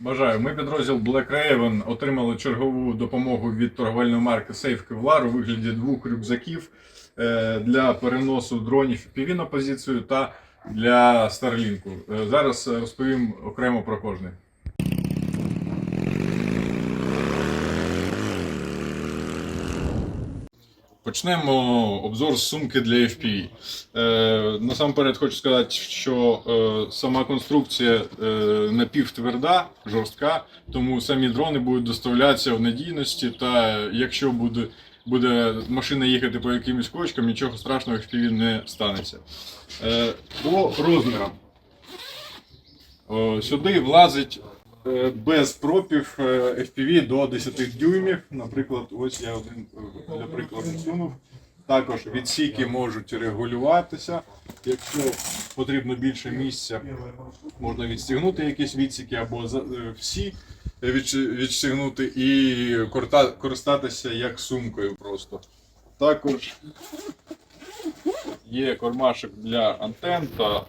Бажаю. Ми підрозділ Black Raven отримали чергову допомогу від торговельної марки Safe Kevlar у вигляді двох рюкзаків е, для переносу дронів PV на позицію та для Starlink. Е, Зараз розповім окремо про кожний. Почнемо обзор з сумки для FPV. Е, насамперед хочу сказати, що е, сама конструкція е, напівтверда, жорстка, тому самі дрони будуть доставлятися в надійності, та якщо буде, буде машина їхати по якимось кочкам, нічого страшного FPV не станеться. Е, по розмірам. Сюди влазить без пропів е, FPV до 10 дюймів. Наприклад, ось я один е, для прикладу сунув. Також відсіки можуть регулюватися. Якщо потрібно більше місця, можна відстігнути якісь відсіки або е, всі відстігнути і користатися як сумкою просто. Також є кармашок для антен та е,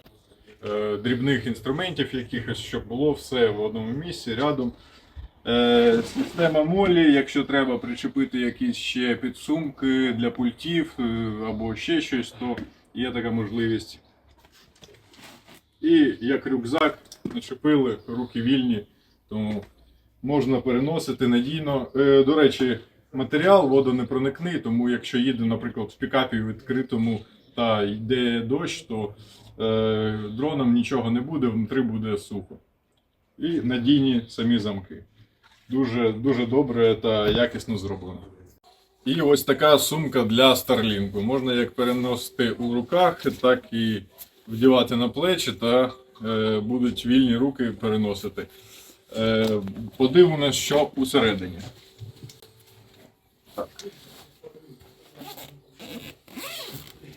дрібних інструментів якихось, щоб було все в одному місці рядом. Е, система молі, якщо треба причепити якісь ще підсумки для пультів е, або ще щось, то є така можливість. І як рюкзак начепили, руки вільні, тому можна переносити надійно. Е, до речі, матеріал водонепроникний, тому якщо їде, наприклад, в пікапі відкритому та йде дощ, то е, дроном нічого не буде, внутрі буде сухо. І надійні самі замки. Дуже, дуже добре та якісно зроблено. І ось така сумка для Starlink. Можна як переносити у руках, так і вдівати на плечі, та е, будуть вільні руки переносити. Е, подивимося, що усередині. Так.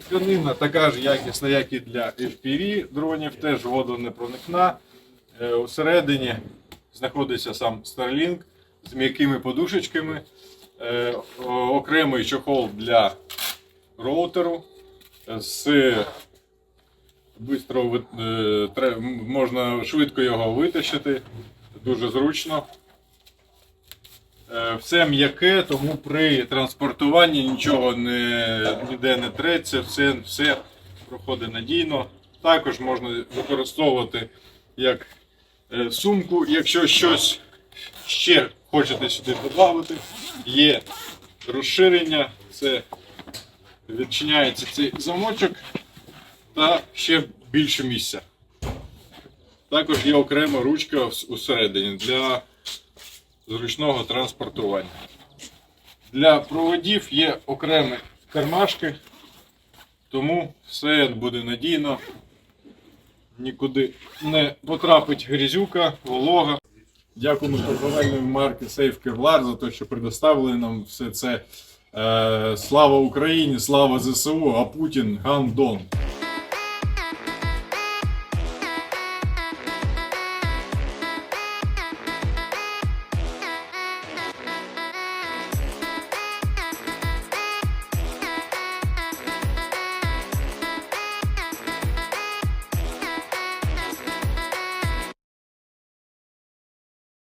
Тканина така ж якісна, як і для FPV дронів, теж водонепроникна. Е, Усередині знаходиться сам Starlink з м'якими подушечками, е, окремий чохол для роутеру. З бистро е, можна швидко його витащити, дуже зручно. Е, Все м'яке, тому при транспортуванні нічого не, ніде не треться, все, все проходить надійно. Також можна використовувати як е, сумку, якщо щось ще хочете сюди додати, є розширення, це відчиняється цей замочок та ще більше місця. Також є окрема ручка усередині для зручного транспортування. Для проводів є окремі кармашки, тому все буде надійно. Нікуди не потрапить грязюка, волога. Дякуємо торговельної марки Safe Kevlar за те, що предоставили нам все це. Е, слава Україні, слава ЗСУ, а Путін гандон.